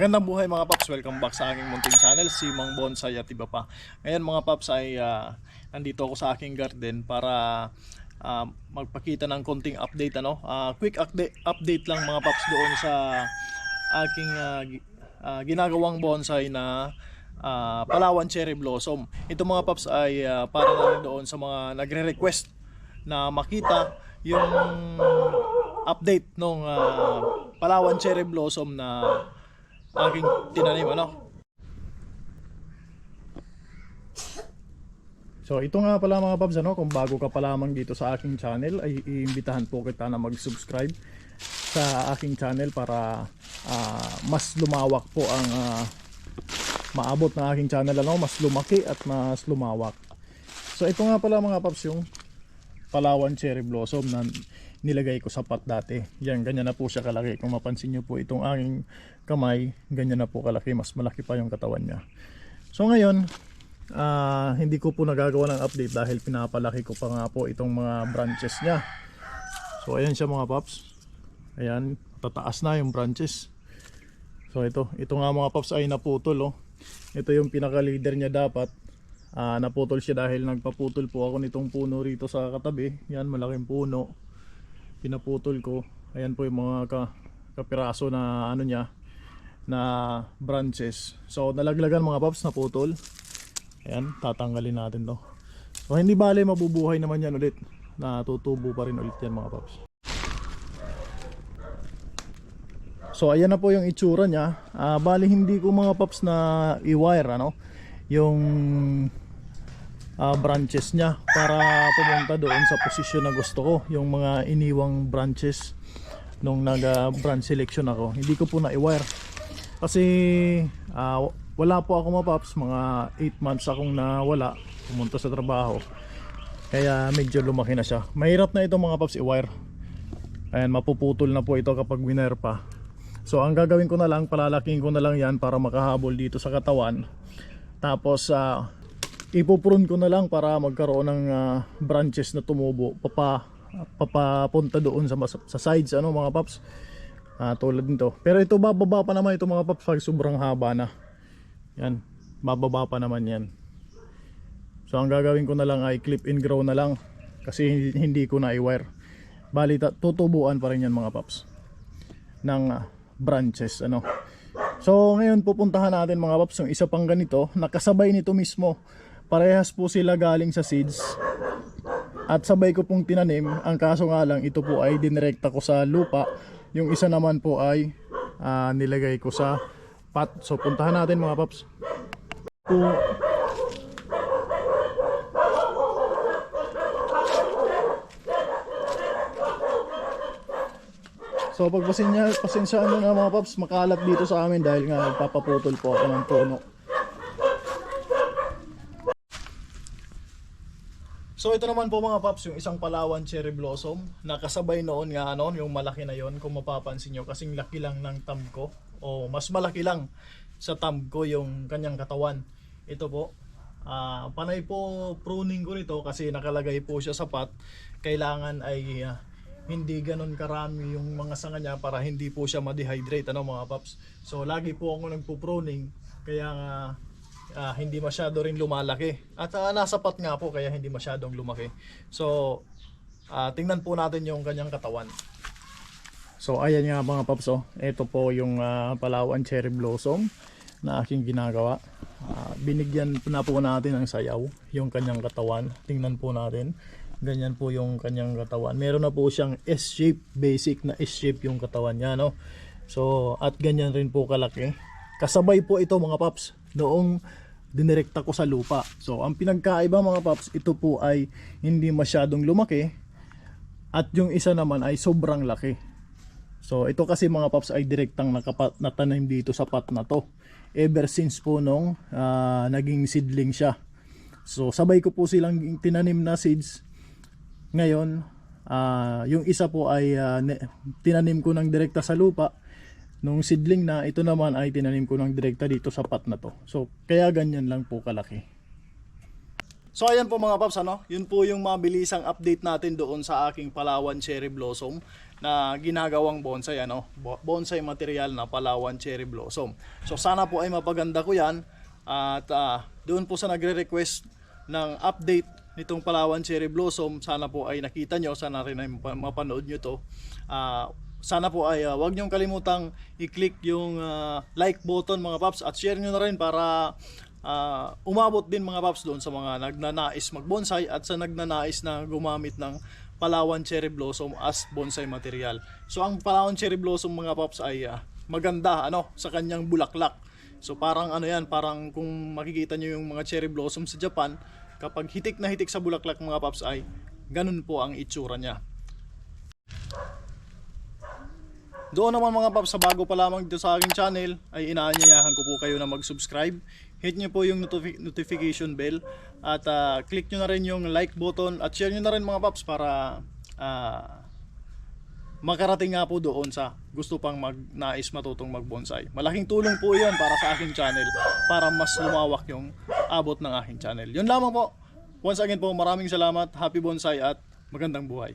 Magandang buhay mga paps, welcome back sa aking munting channel, si Mang Bonsai at iba pa. Ngayon mga paps ay ah, nandito ako sa aking garden para ah, magpakita ng konting update ano. Ah, quick update, lang mga paps doon sa aking gi- ah, ginagawang bonsai na ah, Palawan Cherry Blossom. Ito mga paps ay ah, para na doon sa mga nagre-request na makita yung update nung ah, Palawan Cherry Blossom na aking tinanim ano. So ito nga pala mga paps ano, kung bago ka pa lamang dito sa aking channel ay iimbitahan po kita na mag-subscribe sa aking channel para ah, mas lumawak po ang ah, maabot ng aking channel ano, mas lumaki at mas lumawak. So ito nga pala mga paps yung Palawan Cherry Blossom na nilagay ko sa pot dati. Yan, ganyan na po siya kalaki. Kung mapansin nyo po itong aking kamay, ganyan na po kalaki. Mas malaki pa yung katawan niya. So ngayon, ah, hindi ko po nagagawa ng update dahil pinapalaki ko pa nga po itong mga branches niya. So ayan siya mga paps. Ayan, tataas na yung branches. So ito, ito nga mga paps ay naputol oh. Ito yung pinaka leader niya dapat. Ah, naputol siya dahil nagpaputol po ako nitong puno rito sa katabi. Yan, malaking puno. Pinaputol ko. Ayan po yung mga ka, kapiraso na ano niya na branches. So nalaglagan mga paps naputol. Ayan, tatanggalin natin to. So hindi bale mabubuhay naman yan ulit. Natutubo pa rin ulit yan mga paps. So ayan na po yung itsura niya. Ah, bali hindi ko mga paps na i-wire ano yung ah, branches niya para pumunta doon sa posisyon na gusto ko, yung mga iniwang branches nung nag ah, branch selection ako. Hindi ko po na i-wire. Kasi ah, wala po ako mga paps, mga 8 months akong nawala pumunta sa trabaho. Kaya medyo lumaki na siya. Mahirap na ito mga paps i-wire. Ayan, mapuputol na po ito kapag winner pa. So ang gagawin ko na lang, palalaking ko na lang yan para makahabol dito sa katawan. Tapos uh, ipuprune ko na lang para magkaroon ng ah, branches na tumubo. Papa, papapunta doon sa, sa sides, ano mga paps. Ah, tulad nito. Pero ito bababa pa naman ito mga paps pag sobrang haba na. Yan, bababa pa naman yan. So ang gagawin ko na lang ay clip and grow na lang kasi hindi, ko na i-wire. Bali tutubuan pa rin yan mga paps ng ah, branches ano. So ngayon pupuntahan natin mga paps yung isa pang ganito nakasabay nito mismo. Parehas po sila galing sa seeds. At sabay ko pong tinanim. Ang kaso nga lang ito po ay dinirekta ko sa lupa. Yung isa naman po ay ah, nilagay ko sa pot. So puntahan natin mga paps. So pag pasensya, nyo na mga paps, makalat dito sa amin dahil nga nagpapaputol po ako ng puno. So ito naman po mga paps, yung isang Palawan Cherry Blossom. Nakasabay noon nga ano, yung malaki na yon kung mapapansin nyo. Kasing laki lang ng thumb. O mas malaki lang sa thumb yung kanyang katawan. Ito po. ah panay po pruning ko nito kasi nakalagay po siya sa pot. Kailangan ay ah, hindi ganun karami yung mga sanga niya para hindi po siya ma-dehydrate ano mga paps. So lagi po ako nagpo-pruning kaya nga ah, hindi masyado rin lumalaki. At ah, nasa pot nga po kaya hindi masyadong lumaki. So ah, tingnan po natin yung kanyang katawan. So ayan nga mga paps oh. Ito po yung ah, Palawan Cherry Blossom na aking ginagawa. Ah, binigyan na po natin ng sayaw yung kanyang katawan. Tingnan po natin. Ganyan po yung kanyang katawan. Meron na po siyang S-shape, basic na S-shape yung katawan niya, no? So, at ganyan rin po kalaki. Kasabay po ito mga paps noong dinirekta ko sa lupa. So, ang pinagkaiba mga paps, ito po ay hindi masyadong lumaki at yung isa naman ay sobrang laki. So, ito kasi mga paps ay direktang nakapat, natanim dito sa pot na to. Ever since po nung ah, naging seedling siya. So, sabay ko po silang tinanim na seeds ngayon, ah, yung isa po ay ne- tinanim ko ng direkta sa lupa. Nung seedling na, ito naman ay tinanim ko ng direkta dito sa pot na to. So, kaya ganyan lang po kalaki. So ayan po mga paps ano, yun po yung mabilisang update natin doon sa aking Palawan Cherry Blossom na ginagawang bonsai ano, bo- bonsai material na Palawan Cherry Blossom. So sana po ay mapaganda ko yan at ah, doon po sa nagre-request ng update nitong Palawan Cherry Blossom, sana po ay nakita nyo, sana rin ay mapa- mapanood nyo to. Ah, sana po ay ah, wag niyong kalimutang i-click yung ah, like button mga paps at share nyo na rin para ah, umabot din mga paps doon sa mga nagnanais magbonsai at sa nagnanais na gumamit ng Palawan Cherry Blossom as bonsai material. So ang Palawan Cherry Blossom mga paps ay ah, maganda ano sa kanyang bulaklak. So parang ano yan, parang kung makikita nyo yung mga cherry blossom sa Japan, kapag hitik na hitik sa bulaklak mga paps ay ganun po ang itsura niya. Doon naman mga paps, sa bago pa lamang dito sa aking channel, ay inaanyayahan ko po kayo na mag-subscribe. Hit nyo po yung notifi- notification bell at ah, click nyo na rin yung like button at share nyo na rin mga paps para ah, makarating nga po doon sa gusto pang mag nais matutong magbonsai. Malaking tulong po 'yan para sa aking channel para mas lumawak yung abot ng aking channel. Yun lamang po. Once again po, maraming salamat. Happy bonsai at magandang buhay.